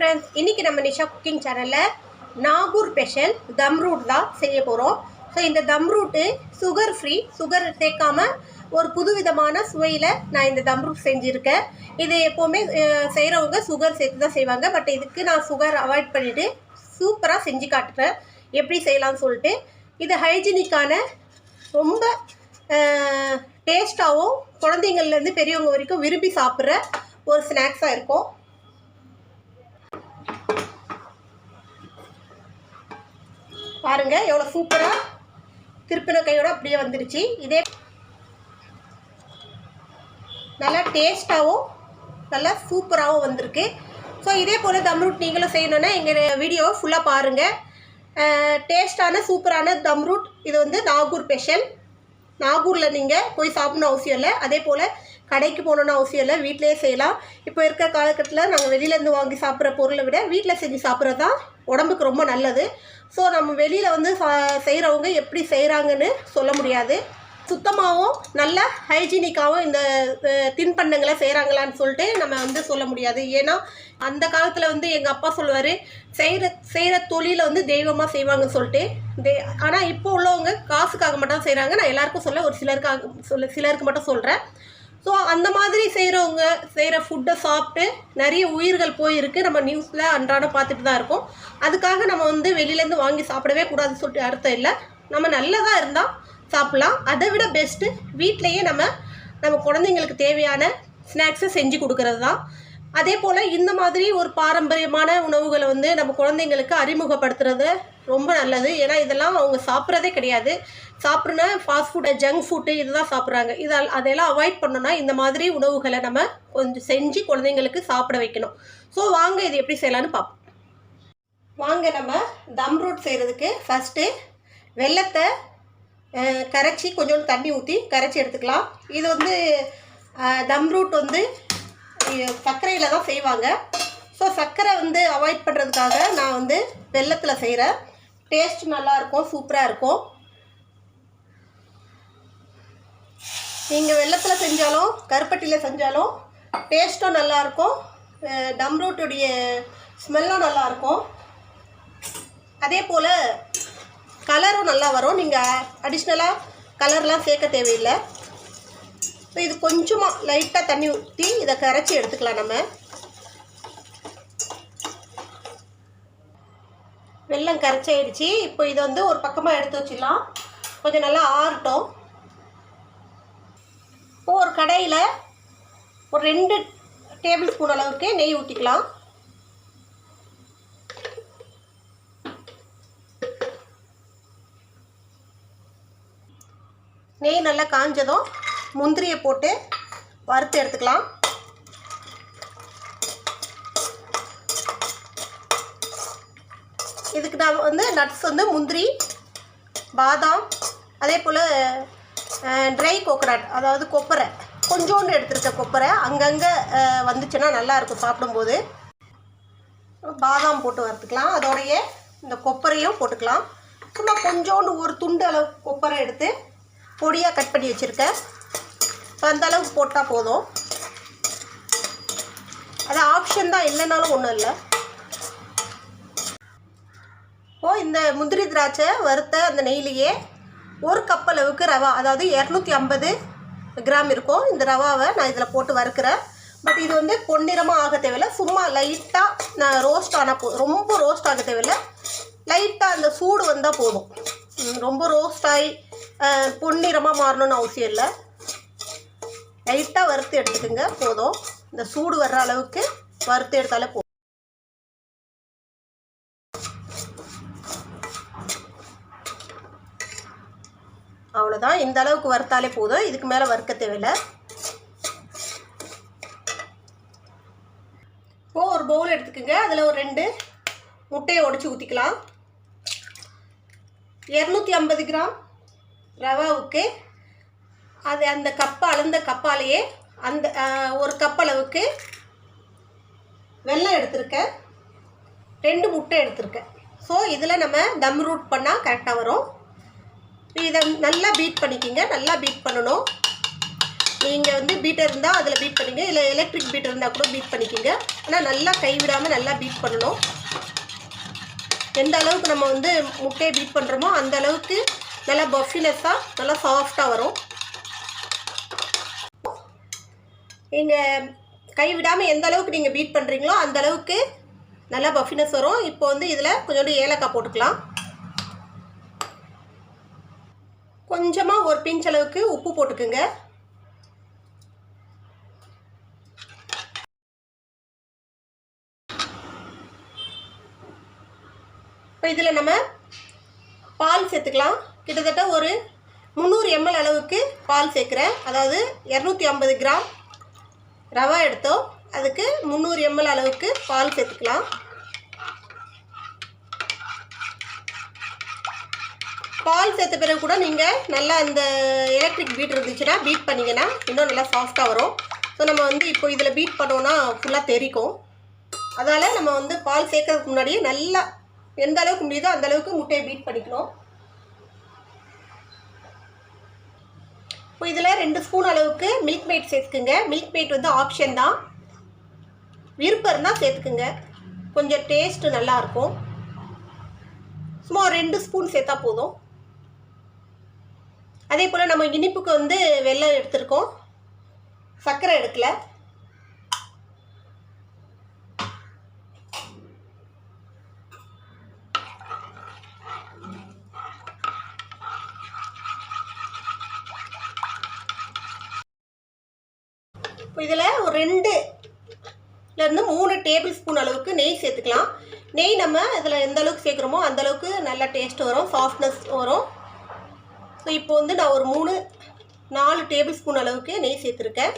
Friends இன்றைக்கி நம்ம Nisha cooking சேனலில் நாகூர் ஸ்பெஷல் தம் ரூட் தான் செய்ய போகிறோம் ஸோ இந்த தம் ரூட்டு சுகர் ஃப்ரீ சுகர் சேர்க்காம ஒரு புதுவிதமான சுவையில் நான் இந்த தம் ரூட் செஞ்சுருக்கேன். இது எப்போவுமே செய்கிறவங்க சுகர் சேர்த்து தான் செய்வாங்க. பட் இதுக்கு நான் சுகர் அவாய்ட் பண்ணிவிட்டு சூப்பராக செஞ்சு காட்டுறேன். எப்படி செய்யலாம்னு சொல்லிட்டு இது ஹைஜீனிக்கான ரொம்ப டேஸ்ட்டாகவும் குழந்தைங்கள்லேருந்து பெரியவங்க வரைக்கும் விரும்பி சாப்பிட்ற ஒரு ஸ்நாக்ஸாக இருக்கும். பாருங்க எவ்வளோ சூப்பராக திருப்பின கையோடு அப்படியே வந்துருச்சு. இதே நல்லா டேஸ்ட்டாகவும் நல்லா சூப்பராகவும் வந்திருக்கு. ஸோ இதே போல் தம் ரூட் நீங்களும் செய்யணுன்னா எங்கள் வீடியோவை ஃபுல்லாக பாருங்கள் டேஸ்டான சூப்பரான தம் ரூட் இது வந்து நாகூர் ஸ்பெஷல் நாகூரில் நீங்கள் போய் சாப்பிடணும் அவசியம் இல்லை. அதே போல் கடைக்கு போகணுன்னு அவசியம் இல்லை. வீட்டிலேயே செய்யலாம். இப்போ இருக்கிற காலகட்டத்தில் நாங்கள் வெளியிலேருந்து வாங்கி சாப்பிட்ற பொருளை விட வீட்டில் செஞ்சு சாப்பிட்றது தான் உடம்புக்கு ரொம்ப நல்லது. ஸோ நம்ம வெளியில் வந்து செய்கிறவங்க எப்படி செய்கிறாங்கன்னு சொல்ல முடியாது. சுத்தமாகவும் நல்ல ஹைஜீனிக்காகவும் இந்த தின்பண்டங்களை செய்கிறாங்களான்னு சொல்லிட்டு நம்ம வந்து சொல்ல முடியாது. ஏன்னா அந்த காலத்தில் வந்து எங்கள் அப்பா சொல்லுவார் செய்கிற செய்கிற தொழிலை வந்து தெய்வமாக செய்வாங்கன்னு சொல்லிட்டு. தே ஆனால் இப்போ உள்ளவங்க காசுக்காக மட்டும் செய்கிறாங்க நான் எல்லாருக்கும் சொல்ல ஒரு சிலருக்காக சொல்ல சிலருக்கு மட்டும் சொல்கிறேன் ஸோ அந்த மாதிரி செய்கிறவங்க செய்கிற ஃபுட்டை சாப்பிட்டு நிறைய உயிர்கள் போயிருக்கு. நம்ம நியூஸில் அன்றாடம் பார்த்துட்டு தான் இருக்கோம். அதுக்காக நம்ம வந்து வெளியிலேருந்து வாங்கி சாப்பிடவே கூடாதுன்னு சொல்லிட்டு அர்த்தம் இல்லை. நம்ம நல்லதாக இருந்தால் சாப்பிட்லாம். அதை விட பெஸ்ட்டு வீட்டிலையே நம்ம நம்ம குழந்தைங்களுக்கு தேவையான ஸ்நாக்ஸை செஞ்சு கொடுக்கறது தான். அதே போல் இந்த மாதிரி ஒரு பாரம்பரியமான உணவுகளை வந்து நம்ம குழந்தைங்களுக்கு அறிமுகப்படுத்துறது ரொம்ப நல்லது. ஏன்னா இதெல்லாம் அவங்க சாப்பிட்றதே கிடையாது. சாப்பிட்றனா ஃபாஸ்ட் ஃபுட்டு ஜங்க் ஃபுட்டு இதுதான் சாப்பிட்றாங்க. இதால் அதையெல்லாம் அவாய்ட் பண்ணோன்னா இந்த மாதிரி உணவுகளை நம்ம கொஞ்சம் செஞ்சு குழந்தைங்களுக்கு சாப்பிட வைக்கணும். ஸோ வாங்க இது எப்படி செய்யலான்னு பார்ப்போம் வாங்க நம்ம தம் ரோட் செய்கிறதுக்கு ஃபஸ்ட்டு வெள்ளத்தை கரைச்சி கொஞ்சோண்டு தண்ணி ஊற்றி கரைச்சி எடுத்துக்கலாம். இது வந்து தம் ரூட் வந்து சர்க்கரையில் தான் செய்வாங்க. ஸோ சர்க்கரை வந்து அவாய்ட் பண்ணுறதுக்காக நான் வந்து வெள்ளத்தில் செய்கிறேன் டேஸ்ட் நல்லாயிருக்கும் சூப்பராக இருக்கும் நீங்கள் வெள்ளத்தில் செஞ்சாலும் கருப்பட்டியில் செஞ்சாலும் டேஸ்ட்டும் நல்லாயிருக்கும் டம்ரூட்டுடைய ஸ்மெல்லும் நல்லாயிருக்கும் அதே போல் கலரும் நல்லா வரும். நீங்கள் அடிஷ்னலாக கலர்லாம் சேர்க்க தேவையில்லை. இப்போ இது கொஞ்சமாக லைட்டாக தண்ணி ஊற்றி இதை கரைச்சி எடுத்துக்கலாம் நம்ம. வெள்ளம் கரைச்சாயிடுச்சு. இப்போ இதை வந்து ஒரு பக்கமாக எடுத்து வச்சிடலாம். கொஞ்சம் நல்லா ஆறட்டும். இப்போ ஒரு கடையில் ஒரு ரெண்டு டேபிள் ஸ்பூன் அளவுக்கு நெய் ஊற்றிக்கலாம் நெய் நல்லா காஞ்சதும் முந்திரியை போட்டு வறுத்து எடுத்துக்கலாம். நான் வந்து நட்ஸ் வந்து முந்திரி பாதாம் அதே போல் ட்ரை கோகனட் அதாவது கொப்பரை. கொஞ்சோண்டு எடுத்துருக்க கொப்பரை. அங்கங்கே வந்துச்சுன்னா நல்லாயிருக்கும் சாப்பிடும்போது. பாதாம் போட்டு வறுத்துக்கலாம். அதோடைய இந்த கொப்பரையும் போட்டுக்கலாம். சும்மா கொஞ்சோண்டு ஒரு துண்டு அளவு கொப்பரை எடுத்து பொடியாக கட் பண்ணி வச்சுருக்கேன் அந்த அளவுக்கு போட்டால் போதும். அது ஆப்ஷன் தான். இல்லைனாலும் ஒன்றும் இல்லை. இப்போ இந்த முந்திரி திராட்சை வறுத்த அந்த நெய்லியே ஒரு கப் அளவுக்கு ரவா அதாவது இரநூத்தி ஐம்பது கிராம் இருக்கும். இந்த ரவாவை நான் இதில் போட்டு வறுக்கிறேன். பட் இது வந்து பொன்னிறமாக ஆக தேவையில்ல. சும்மா லைட்டாக நான் ரோஸ்ட் ஆனால் போ ரொம்ப ரோஸ்ட் ஆக தேவையில்ல. லைட்டாக அந்த சூடு வந்தால் போதும். ரொம்ப ரோஸ்ட் ஆகி பொன்னிறமாக மாறணும்னு அவசியம் இல்லை. லைட்டாக வறுத்து எடுத்துக்கோங்க போதும். இந்த சூடு வர்ற அளவுக்கு வறுத்து எடுத்தாலே போதும் அவ்வளோதான் இந்த அளவுக்கு வறுத்தாலே போதும். இதுக்கு மேலே வறுக்க தேவையில்லை. இப்போ ஒரு பவுல் எடுத்துக்கோங்க. அதில் ஒரு ரெண்டு முட்டையை உடச்சி ஊற்றிக்கலாம் இரநூத்தி ஐம்பது கிராம் ரவாவுக்கு அது அந்த கப்பை அளந்த கப்பாலேயே அந்த ஒரு கப் அளவுக்கு வெல்லம் எடுத்திருக்கேன். ரெண்டு முட்டை எடுத்திருக்கேன். ஸோ இதில் நம்ம தம் ரூட் பண்ணால் கரெக்டாக வரும். இதை நல்லா பீட் பண்ணிக்கிங்க நல்லா பீட் பண்ணணும். நீங்கள் வந்து பீட்டர் இருந்தால் அதில் பீட் பண்ணிங்க இல்லை எலக்ட்ரிக் பீட்டர் இருந்தால் கூட பீட் பண்ணிக்கோங்க. ஆனால் நல்லா கைவிடாமல் நல்லா பீட் பண்ணணும். எந்த அளவுக்கு நம்ம வந்து முட்டையை பீட் பண்ணுறோமோ அந்த அளவுக்கு நல்லா பஃபினஸ்ஸாக நல்லா சாஃப்டாக வரும். நீங்கள் கைவிடாமல் எந்த அளவுக்கு நீங்கள் பீட் பண்ணுறீங்களோ அந்த அளவுக்கு நல்லா பஃபினஸ் வரும். இப்போ வந்து இதில் கொஞ்சோண்டு ஏலக்காய் போட்டுக்கலாம். கொஞ்சமாக ஒரு பிஞ்ச் அளவுக்கு உப்பு போட்டுக்குங்க. இப்போ இதில் நம்ம பால் சேர்த்துக்கலாம். கிட்டத்தட்ட ஒரு முந்நூறு எம்எல் அளவுக்கு பால் சேர்க்குறேன். அதாவது இரநூத்தி ஐம்பது கிராம் ரவா எடுத்தோம். அதுக்கு முந்நூறு எம்எல் அளவுக்கு பால் சேர்த்துக்கலாம். பால் சேர்த்த பிறகு கூட நீங்கள் நல்லா இந்த எலக்ட்ரிக் பீட் இருந்துச்சுன்னா பீட் பண்ணிங்கன்னா இன்னும் நல்லா சாஃப்டாக வரும். ஸோ நம்ம வந்து இப்போ இதில் பீட் பண்ணோன்னா ஃபுல்லாக தெரிக்கும். அதனால் நம்ம வந்து பால் சேர்க்கறதுக்கு முன்னாடியே நல்லா எந்த அளவுக்கு முடியுதோ அந்த அளவுக்கு முட்டையை பீட் பண்ணிக்கணும். இப்போ இதில் ரெண்டு ஸ்பூன் அளவுக்கு மில்க் மேட் சேர்த்துக்குங்க. மில்க் மேட் வந்து ஆப்ஷன் தான். விருப்பம் இருந்தால் சேர்த்துக்குங்க. கொஞ்சம் டேஸ்ட்டு நல்லாயிருக்கும் சும்மா ஒரு ரெண்டு ஸ்பூன் சேர்த்தா போதும். அதே போல் நம்ம இனிப்புக்கு வந்து வெள்ளம் எடுத்திருக்கோம். சர்க்கரை எடுக்கல. இதில் ஒரு ரெண்டு இருந்து மூணு டேபிள் ஸ்பூன் அளவுக்கு நெய் சேர்த்துக்கலாம். நெய் நம்ம இதில் எந்த அளவுக்கு சேர்க்குறோமோ அந்த அளவுக்கு நல்லா டேஸ்ட் வரும் சாஃப்ட்னஸ் வரும். ஸோ இப்போ வந்து நான் ஒரு மூணு நாலு டேபிள் ஸ்பூன் அளவுக்கு நெய் சேர்த்துருக்கேன்.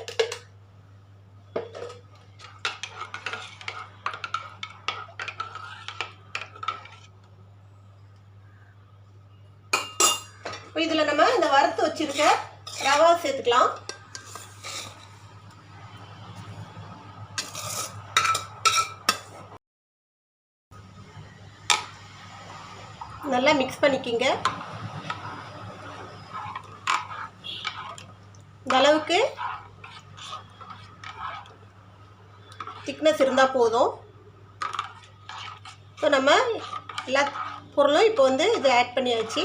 இப்போ இதில் நம்ம இந்த வறுத்து வச்சுருக்க ரவா சேர்த்துக்கலாம். நல்லா மிக்ஸ் பண்ணிக்கிங்க. இந்த அளவுக்கு திக்னஸ் இருந்தால் போதும். ஸோ நம்ம எல்லா பொருளும் இப்போ வந்து இது ஆட் பண்ணியாச்சு.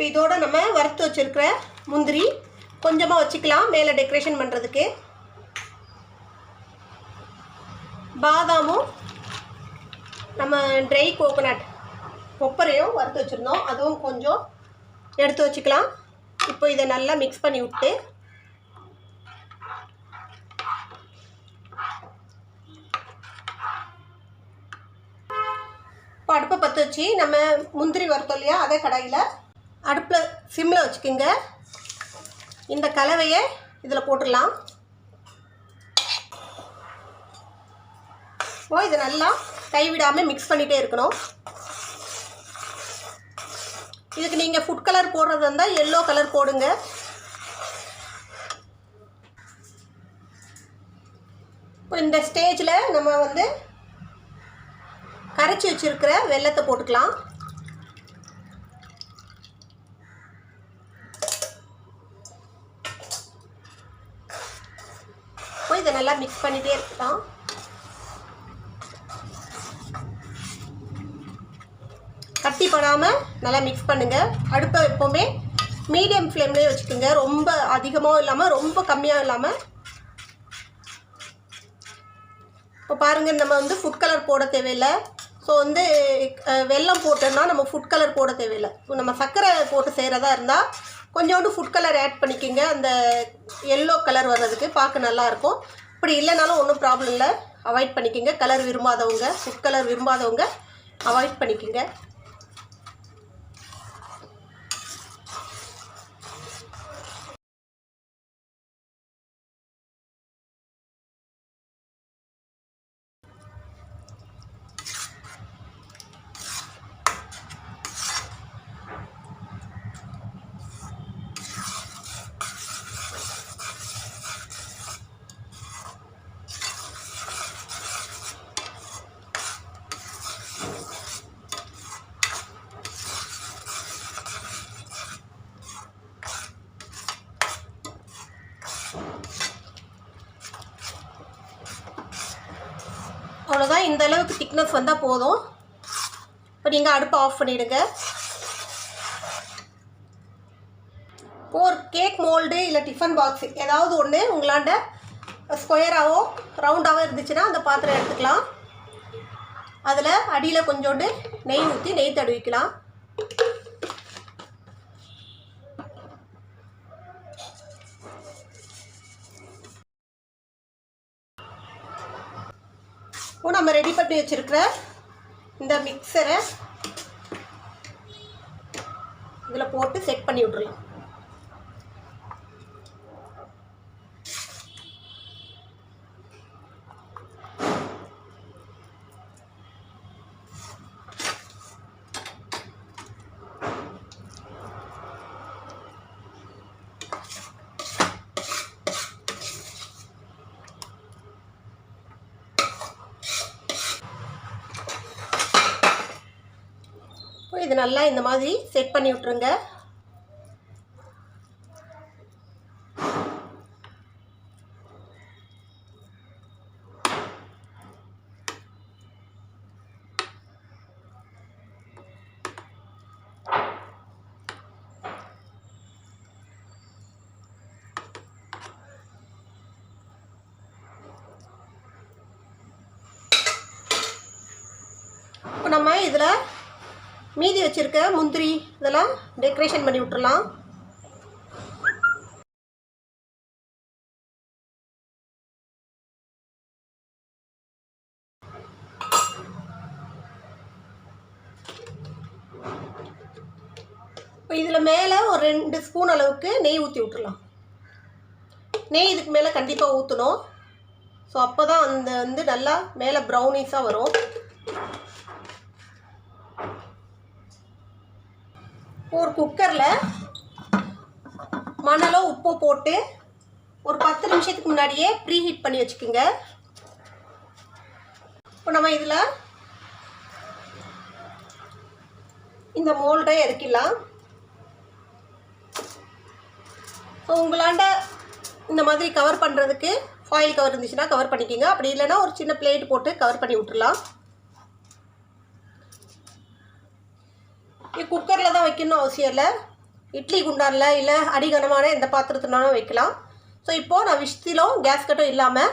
இப்போ இதோட நம்ம வறுத்து வச்சுருக்கிற முந்திரி கொஞ்சமாக வச்சுக்கலாம் மேலே டெக்கரேஷன் பண்ணுறதுக்கு பாதாமும் நம்ம ட்ரை கோகோனட் கொப்பரையும் வறுத்து வச்சுருந்தோம். அதுவும் கொஞ்சம் எடுத்து வச்சுக்கலாம். இப்போ இதை நல்லா மிக்ஸ் பண்ணி விட்டு இப்போ அடுப்பை பற்ற வச்சு நம்ம முந்திரி வறுத்தோம் இல்லையா? அதே கடாயில் அடுப்பில் சிம்மில் வச்சுக்கோங்க. இந்த கலவையை இதில் போட்டுடலாம். ஓ இது நல்லா கைவிடாமல் மிக்ஸ் பண்ணிகிட்டே இருக்கணும். இதுக்கு நீங்கள் ஃபுட் கலர் போடுறது இருந்தால் எல்லோ கலர் போடுங்க. இப்போ இந்த ஸ்டேஜில் நம்ம வந்து கரைச்சி வச்சுருக்கிற வெள்ளத்தை போட்டுக்கலாம் இப்போ இதை நல்லா மிக்ஸ் பண்ணிகிட்டே இருக்கலாம் கட்டி படாமல் நல்லா மிக்ஸ் பண்ணுங்கள் அடுப்பை எப்போவுமே மீடியம் ஃப்ளேம்லேயே வச்சுக்கோங்க. ரொம்ப அதிகமாகவும் இல்லாமல் ரொம்ப கம்மியாகவும் இல்லாமல் இப்போ பாருங்கள் நம்ம வந்து ஃபுட் கலர் போட தேவையில்லை. ஸோ வந்து வெள்ளம் வெல்லம் போட்டோம்னா நம்ம ஃபுட் கலர் போட தேவையில்லை. இப்போ நம்ம சர்க்கரை போட்டு செய்கிறதா இருந்தால் கொஞ்சோண்டு ஃபுட் கலர் ஆட் பண்ணிக்கோங்க. அந்த எல்லோ கலர் வர்றதுக்கு பார்க்க நல்லாயிருக்கும் இப்படி இல்லைனாலும் ஒன்றும் ப்ராப்ளம் இல்லை. அவாய்ட் பண்ணிக்கோங்க. கலர் விரும்பாதவங்க ஃபுட் கலர் விரும்பாதவங்க அவாய்ட் பண்ணிக்கோங்க. அவ்வளோதான் இந்த அளவுக்கு திக்னஸ் வந்தால் போதும். இப்போ நீங்கள் அடுப்பை ஆஃப் பண்ணிவிடுங்க ஒரு கேக் மோல்டு இல்லை டிஃபன் பாக்ஸு ஏதாவது ஒன்று உங்களாண்ட ஸ்கொயராகவோ ரவுண்டாகவோ இருந்துச்சுன்னா அந்த பாத்திரம் எடுத்துக்கலாம். அதில் அடியில் கொஞ்சோண்டு நெய் ஊற்றி நெய் தடுவிக்கலாம். நம்ம ரெடி பண்ணி வச்சுருக்கிற இந்த மிக்சரை இதில் போட்டு செட் பண்ணி விட்ருலாம் இது நல்லா இந்த மாதிரி செட் பண்ணி விட்ருங்க இப்போ நம்ம இதில் மீதி வச்சிருக்க முந்திரி இதெல்லாம் டெக்கரேஷன் பண்ணி விட்டுறலாம். இப்போ இதில் மேலே ஒரு ரெண்டு ஸ்பூன் அளவுக்கு நெய் ஊற்றி விட்டுறலாம். நெய் இதுக்கு மேலே கண்டிப்பாக ஊற்றணும் ஸோ அப்போ தான் அந்த வந்து நல்லா மேலே ப்ரௌனிஸாக வரும். ஒரு குக்கரில் மணலோ உப்போ போட்டு ஒரு பத்து நிமிஷத்துக்கு முன்னாடியே ப்ரீ ஹீட் பண்ணி வச்சுக்கோங்க. இப்போ நம்ம இதில் இந்த மோல்டை இறக்கிடலாம் ஸோ உங்களாண்ட இந்த மாதிரி கவர் பண்ணுறதுக்கு ஃபாயில் கவர் இருந்துச்சுன்னா கவர் பண்ணிக்கோங்க. அப்படி இல்லைன்னா ஒரு சின்ன பிளேட் போட்டு கவர் பண்ணி விட்டுறலாம். இது குக்கரில் தான் வைக்கணும் அவசியம் இல்லை. இட்லி குண்டானில் இல்லை அடிகனமான எந்த பாத்திரத்தினாலும் வைக்கலாம். ஸோ இப்போது நான் விஷத்திலும் கேஸ் கட்டும் இல்லாமல்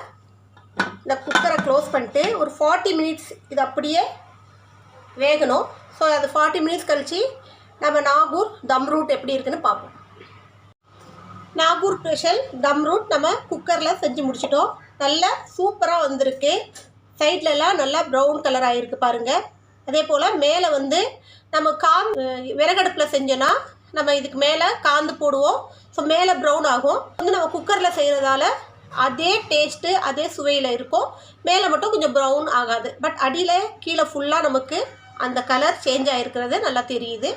இந்த குக்கரை க்ளோஸ் பண்ணிட்டு ஒரு ஃபார்ட்டி மினிட்ஸ் இது அப்படியே வேகணும். ஸோ அது ஃபார்ட்டி மினிட்ஸ் கழித்து நம்ம நாகூர் தம் ரூட் எப்படி இருக்குன்னு பார்ப்போம். நாகூர் ஸ்பெஷல் தம் ரூட் நம்ம குக்கரில் செஞ்சு முடிச்சிட்டோம். நல்லா சூப்பராக வந்திருக்கு. சைட்லலாம் நல்லா ப்ரௌன் கலர் ஆகிருக்கு பாருங்கள் அதே போல் மேலே வந்து நம்ம காந் விறகடுப்பில் செஞ்சோன்னா நம்ம இதுக்கு மேலே காந்து போடுவோம். ஸோ மேலே ப்ரௌன் ஆகும். வந்து நம்ம குக்கரில் செய்கிறதால அதே டேஸ்ட்டு அதே சுவையில் இருக்கும். மேலே மட்டும் கொஞ்சம் ப்ரௌன் ஆகாது. பட் அடியில் கீழே ஃபுல்லாக நமக்கு அந்த கலர் சேஞ்ச் ஆகிருக்கிறது நல்லா தெரியுது.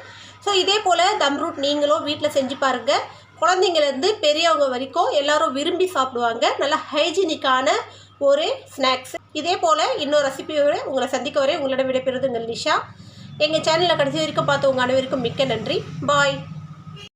ஸோ இதே போல் தம் ரூட் நீங்களும் வீட்டில் செஞ்சு பாருங்கள் குழந்தைங்கலேருந்து பெரியவங்க வரைக்கும் எல்லாரும் விரும்பி சாப்பிடுவாங்க. நல்லா ஹைஜீனிக்கான ஒரு ஸ்நாக்ஸ் இதே போல் இன்னொரு ரெசிபியோட உங்களை சந்திக்க வரை உங்களிடம் விடைபெறுது உங்கள் நிஷா. எங்கள் சேனலில் கடைசி வரைக்கும் பார்த்து உங்கள் அனைவருக்கும் மிக்க நன்றி. பாய்